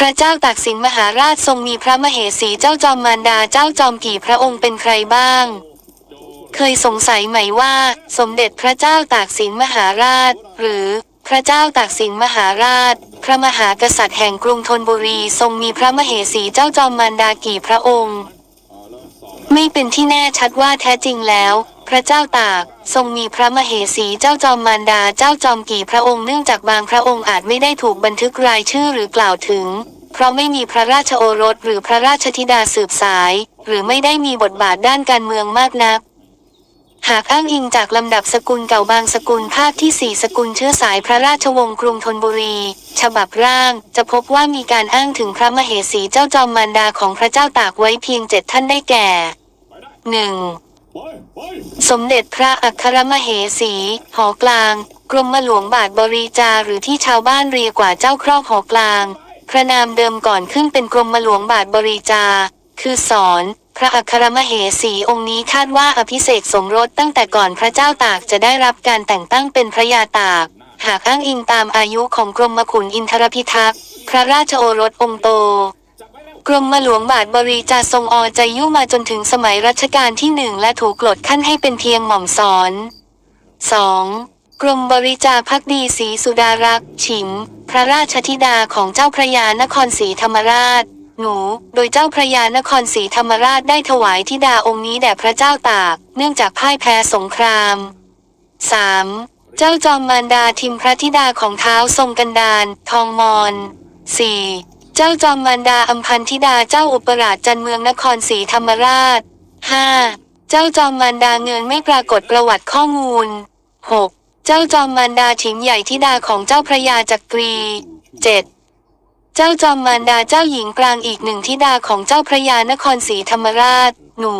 พระเจ้าตากสินมหาราชทรงมีพระมเหสีเจ้าจอมมารดาเจ้าจอมกี่พระองค์เป็นใครบ้าง เคยสงสัยไหมว่า สมเด็จพระเจ้าตากสินมหาราช หรือพระเจ้าตากสินมหาราช พระมหากษัตริย์แห่งกรุงธนบุรีทรงมีพระมเหสีเจ้าจอมมารดากี่พระองค์ ไม่เป็นที่แน่ชัดว่าแท้จริงแล้ว พระเจ้าตากทรงมีพระมเหสีเจ้าจอมมารดาเจ้าจอมกี่พระองค์เนื่องจากบางพระองค์อาจไม่ได้ถูกบันทึกรายชื่อหรือกล่าวถึง เพราะไม่มีพระราชโอรสหรือพระราชธิดาสืบสาย หรือไม่ได้มีบทบาทด้านการเมืองมากนัก หากอ้างอิงจากลำดับสกุลเก่าบางสกุลภาคที่สี่สกุลเชื้อสายพระราชวงศ์กรุงธนบุรี ฉบับร่าง จะพบว่ามีการอ้างถึงพระมเหสีเจ้าจอมมารดาของพระเจ้าตากไว้เพียงเจ็ดท่านได้แก่หนึ่ง สมเด็จพระอัครมเหสี หอกลาง กรมหลวงบาทบริจาหรือที่ชาวบ้านเรียกว่าเจ้าครอบหอกลาง พระนามเดิมก่อนขึ้นเป็นกรมหลวงบาทบริจา คือสอน พระอัครมเหสีองค์นี้คาดว่าอภิเษกสมรสตั้งแต่ก่อนพระเจ้าตากจะได้รับการแต่งตั้งเป็นพระยาตาก หากอ้างอิงตามอายุของกรมขุนอินทรพิทักษ์ พระราชโอรสองค์โต กรมหลวงบาทบริจาทรงอใจยุมาจนถึงสมัยรัชกาลที่หนึ่งและถูกกลดขั้นให้เป็นเพียงหม่อมสอน 2. กรมบริจาพักดีศรีสุดารักษ์ฉิม พระราชธิดาของเจ้าพระยานครศรีธรรมราช หนู โดยเจ้าพระยานครศรีธรรมราชได้ถวายธิดาองค์นี้แด่พระเจ้าตาก เนื่องจากพ่ายแพ้สงคราม 3. เจ้าจอมมารดาทิมพระธิดาของเท้าทรงกันดานทองมอน 4. เจ้าจอมมารดาอัมพันธิดาเจ้าอุปราชจันเมืองนครศรีธรรมราช 5. เจ้าจอมมารดาเงินไม่ปรากฏประวัติข้อมูล 6. เจ้าจอมมารดาฉิมใหญ่ธิดาของเจ้าพระยาจักรี 7. เจ้าจอมมารดาเจ้าหญิงกลางอีกหนึ่งธิดาของเจ้าพระยานครศรีธรรมราช หนู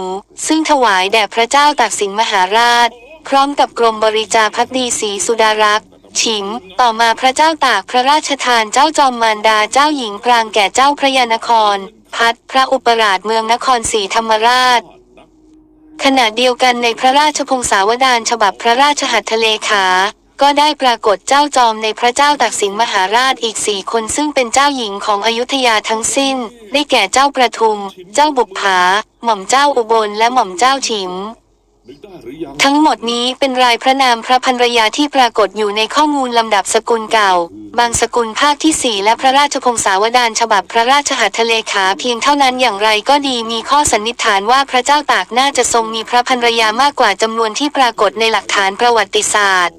ซึ่งถวายแด่พระเจ้าตากสินมหาราช พร้อมกับกรมบริจาพักดีศรีสุดารักษ์ ฉิมต่อมาพระเจ้าตากพระราชทานเจ้าจอมมารดาเจ้าหญิงกลางแก่เจ้าพระยานคร พัดพระอุปราชเมืองนครศรีธรรมราช ขณะเดียวกันในพระราชพงศาวดารฉบับพระราชหัตถเลขา ก็ได้ปรากฏเจ้าจอมในพระเจ้าตากสินมหาราชอีกสี่คนซึ่งเป็นเจ้าหญิงของอยุธยาทั้งสิ้น ได้แก่เจ้าประทุม เจ้าบุปผา หม่อมเจ้าอุบลและหม่อมเจ้าฉิม ทั้งหมดนี้เป็นรายพระนามพระภรรยาที่ปรากฏอยู่ในข้อมูลลำดับสกุลเก่า บางสกุลภาคที่สี่และพระราชพงศาวดารฉบับพระราชหัตถเลขาเพียงเท่านั้นอย่างไรก็ดีมีข้อสันนิษฐานว่าพระเจ้าตากน่าจะทรงมีพระภรรยามากกว่าจำนวนที่ปรากฏในหลักฐานประวัติศาสตร์